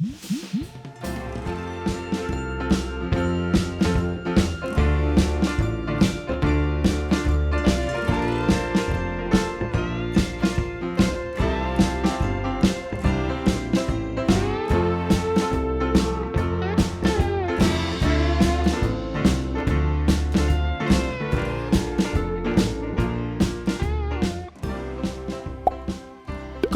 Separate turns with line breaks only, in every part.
ก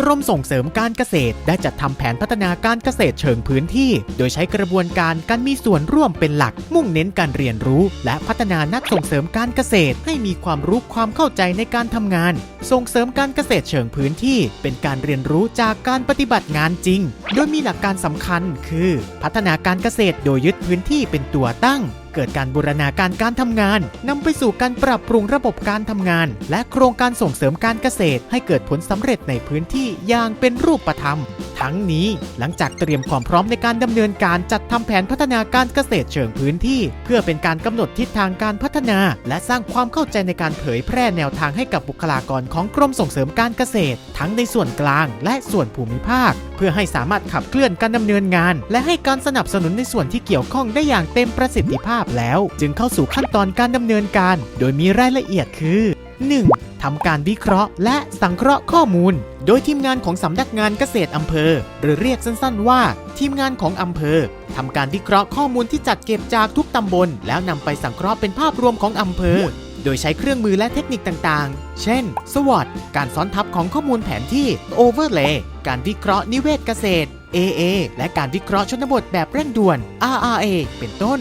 รมส่งเสริมการเกษตร ได้จัดทำแผนพัฒนาการเกษตรเชิงพื้นที่ โดยใช้กระบวนการการมีส่วนร่วมเป็นหลัก มุ่งเน้นการเรียนรู้ และพัฒนานักส่งเสริมการเกษตร ให้มีความรู้ความเข้าใจในการทำงาน ส่งเสริมการเกษตรเชิงพื้นที่ เป็นการเรียนรู้จากการปฏิบัติงานจริง โดยมีหลักการสำคัญ คือ พัฒนาการเกษตรโดยยึดพื้นที่เป็นตัวตั้ง เกิดการบูรณาการการทำงานนำไปสู่การปรับปรุงระบบการทำงาน และโครงการส่งเสริมการเกษตร ให้เกิดผลสำเร็จในพื้นที่อย่างเป็นรูปธรรม ทั้งนี้หลังจากเตรียมความพร้อมในการดำเนินการจัดทำแผนพัฒนาการเกษตรเชิงพื้นที่ เพื่อเป็นการกำหนดทิศทางการพัฒนา และสร้างความเข้าใจในการเผยแพร่แนวทางให้กับบุคลากรของกรมส่งเสริมการเกษตร ทั้งในส่วนกลางและส่วนภูมิภาค เพื่อให้สามารถขับเคลื่อนการดำเนินงาน และให้การสนับสนุนในส่วนที่เกี่ยวข้องได้อย่างเต็มประสิทธิภาพแล้ว จึงเข้าสู่ขั้นตอนการดำเนินการ โดยมีรายละเอียดคือ 1. ทำการวิเคราะห์ และสังเคราะห์ข้อมูล โดยทีมงานของสำนักงานเกษตรอำเภอ หรือเรียกสั้นๆ ว่า ทีมงานของอำเภอทำการวิเคราะห์ข้อมูลที่จัดเก็บจากทุกตำบล แล้วนำไปสังเคราะห์เป็นภาพรวมของอำเภอ โดยใช้เครื่องมือและเทคนิคต่างๆ เช่น SWOT การซ้อนทับของข้อมูลแผนที่ Overlay การวิเคราะห์นิเวศเกษตร AA และการวิเคราะห์ชนบทแบบเร่งด่วน RRA เป็นต้น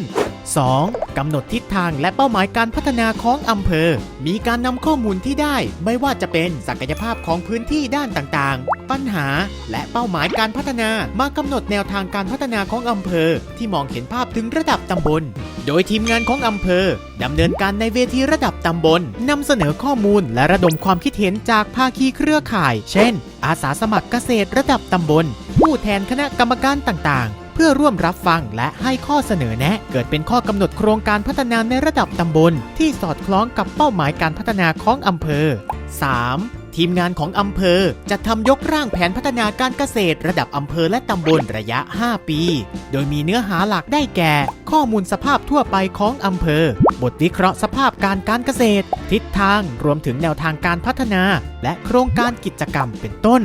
2. กำหนดทิศทางและเป้าหมายการพัฒนาของอำเภอ มีการนำข้อมูลที่ได้ ไม่ว่าจะเป็นศักยภาพของพื้นที่ด้านต่างๆ ปัญหา และเป้าหมายการพัฒนามากำหนดแนวทางการพัฒนาของอำเภอ ที่มองเห็นภาพถึงระดับตำบล โดยทีมงานของอำเภอดำเนินการในเวทีระดับตำบลนำเสนอข้อมูลและระดมความคิดเห็นจากภาคีเครือข่าย เช่น อาสาสมัครเกษตรระดับตำบล ผู้แทนคณะกรรมการต่างๆ เพื่อร่วมรับฟังและให้ข้อเสนอแนะ เกิดเป็นข้อกำหนดโครงการพัฒนาในระดับตำบล ที่สอดคล้องกับเป้าหมายการพัฒนาของอำเภอ 3. ทีมงานของอำเภอจะทำยกร่างแผนพัฒนาการเกษตร ระดับอำเภอและตำบลระยะ 5 ปี โดยมีเนื้อหาหลักได้แก่ ข้อมูลสภาพทั่วไปของอำเภอ บทวิเคราะห์สภาพการการเกษตร ทิศทางรวมถึงแนวทางการพัฒนา และโครงการกิจกรรมเป็นต้น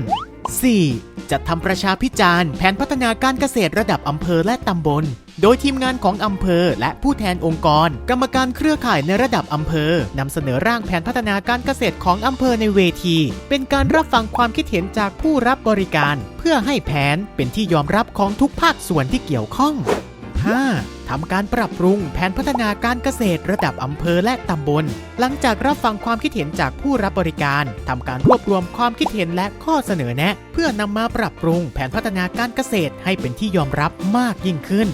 4. จัดทำประชาพิจารณ์แผนพัฒนาการเกษตรระดับอำเภอและตำบล โดยทีมงานของอำเภอและผู้แทนองค์กร กรรมการเครือข่ายในระดับอำเภอนำเสนอร่างแผนพัฒนาการเกษตรของอำเภอในเวที เป็นการรับฟังความคิดเห็นจากผู้รับบริการ เพื่อให้แผนเป็นที่ยอมรับของทุกภาคส่วนที่เกี่ยวข้อง 5. ทำการปรับปรุงแผนพัฒนาการเกษตรระดับอำเภอและตำบล หลังจากรับฟังความคิดเห็นจากผู้รับบริการทำการรวบรวมความคิดเห็นและข้อเสนอแนะ เพื่อนำมาปรับปรุงแผนพัฒนาการเกษตรให้เป็นที่ยอมรับมากยิ่งขึ้น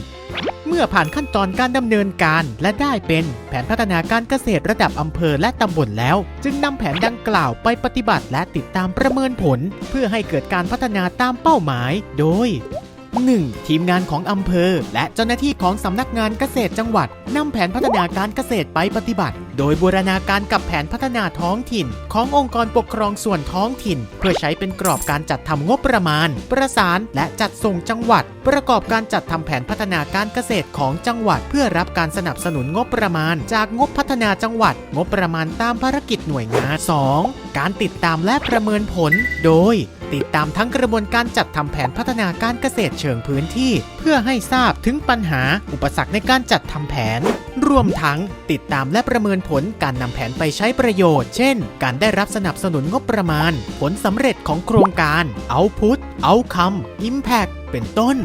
เมื่อผ่านขั้นตอนการดำเนินการและได้เป็นแผนพัฒนาการเกษตรระดับอำเภอและตำบลแล้ว จึงนำแผนดังกล่าวไปปฏิบัติและติดตามประเมินผล เพื่อให้เกิดการพัฒนาตามเป้าหมาย โดย 1. ทีมงานของอำเภอ และเจ้าหน้าที่ของสำนักงานเกษตรจังหวัดนำแผนพัฒนาการเกษตรไปปฏิบัติ โดยบูรณาการกับแผนพัฒนาท้องถิ่น ขององค์กรปกครองส่วนท้องถิ่น เพื่อใช้เป็นกรอบการจัดทำงบประมาณ ประสานและจัดส่งจังหวัด ประกอบการจัดทำแผนพัฒนาการเกษตรของจังหวัด เพื่อรับการสนับสนุนงบประมาณ จากงบพัฒนาจังหวัด งบประมาณตามภารกิจหน่วยงาน 2. การติดตามและประเมินผล โดย ติดตามทั้งกระบวนการจัดทำแผนพัฒนาการเกษตรเชิงพื้นที่ เพื่อให้ทราบถึงปัญหาอุปสรรคในการจัดทำแผน รวมทั้งติดตามและประเมินผลการนำแผนไปใช้ประโยชน์ เช่น การได้รับสนับสนุนงบประมาณ ผลสำเร็จของโครงการ Output Outcome Impact เป็นต้น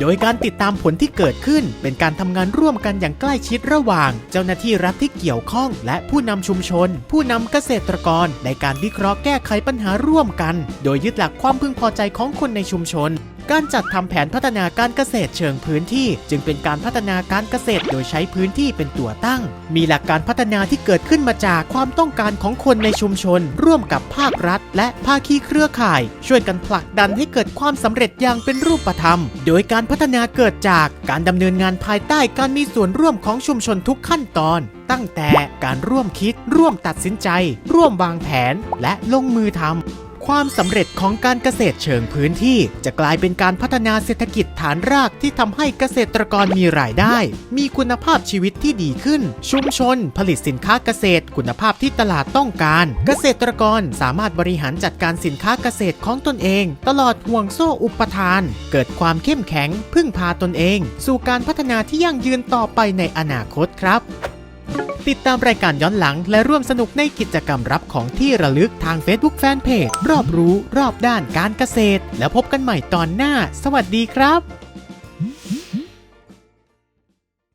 โดยการติดตามผลที่เกิดขึ้น เป็นการทำงานร่วมกันอย่างใกล้ชิดระหว่าง เจ้าหน้าที่รัฐที่เกี่ยวข้อง และผู้นำชุมชน ผู้นำเกษตรกร ในการวิเคราะห์แก้ไขปัญหาร่วมกัน โดยยึดหลักความพึงพอใจของคนในชุมชน การจัดทำแผนพัฒนาการเกษตรเชิงพื้นที่ จึงเป็นการพัฒนาการเกษตรโดยใช้พื้นที่เป็นตัวตั้ง มีหลักการพัฒนาที่เกิดขึ้นมาจากความต้องการของคนในชุมชน ร่วมกับภาครัฐ และภาคีเครือข่าย ช่วยกันผลักดันให้เกิดความสำเร็จอย่างเป็นรูปธรรม โดยการพัฒนาเกิดจากการดำเนินงานภายใต้การมีส่วนร่วมของชุมชนทุกขั้นตอน ตั้งแต่การร่วมคิด ร่วมตัดสินใจ ร่วมวางแผน และลงมือทำ ความสำเร็จของการเกษตรเชิงพื้นที่ จะกลายเป็นการพัฒนาเศรษฐกิจฐานรากที่ทำให้เกษตรกรมีรายได้ มีคุณภาพชีวิตที่ดีขึ้น ชุมชน ผลิตสินค้าเกษตร คุณภาพที่ตลาดต้องการ เกษตรกรสามารถบริหารจัดการสินค้าเกษตรของตนเอง ตลอดห่วงโซ่อุปทาน เกิดความเข้มแข็ง พึ่งพาตนเอง สู่การพัฒนาที่ยั่งยืนต่อไปในอนาคตครับ ติดตามรายการย้อนหลัง และร่วมสนุกในกิจกรรมรับของที่ระลึกทาง Facebook Fanpage รอบรู้รอบด้านการเกษตร แล้วพบกันใหม่ตอนหน้า สวัสดีครับ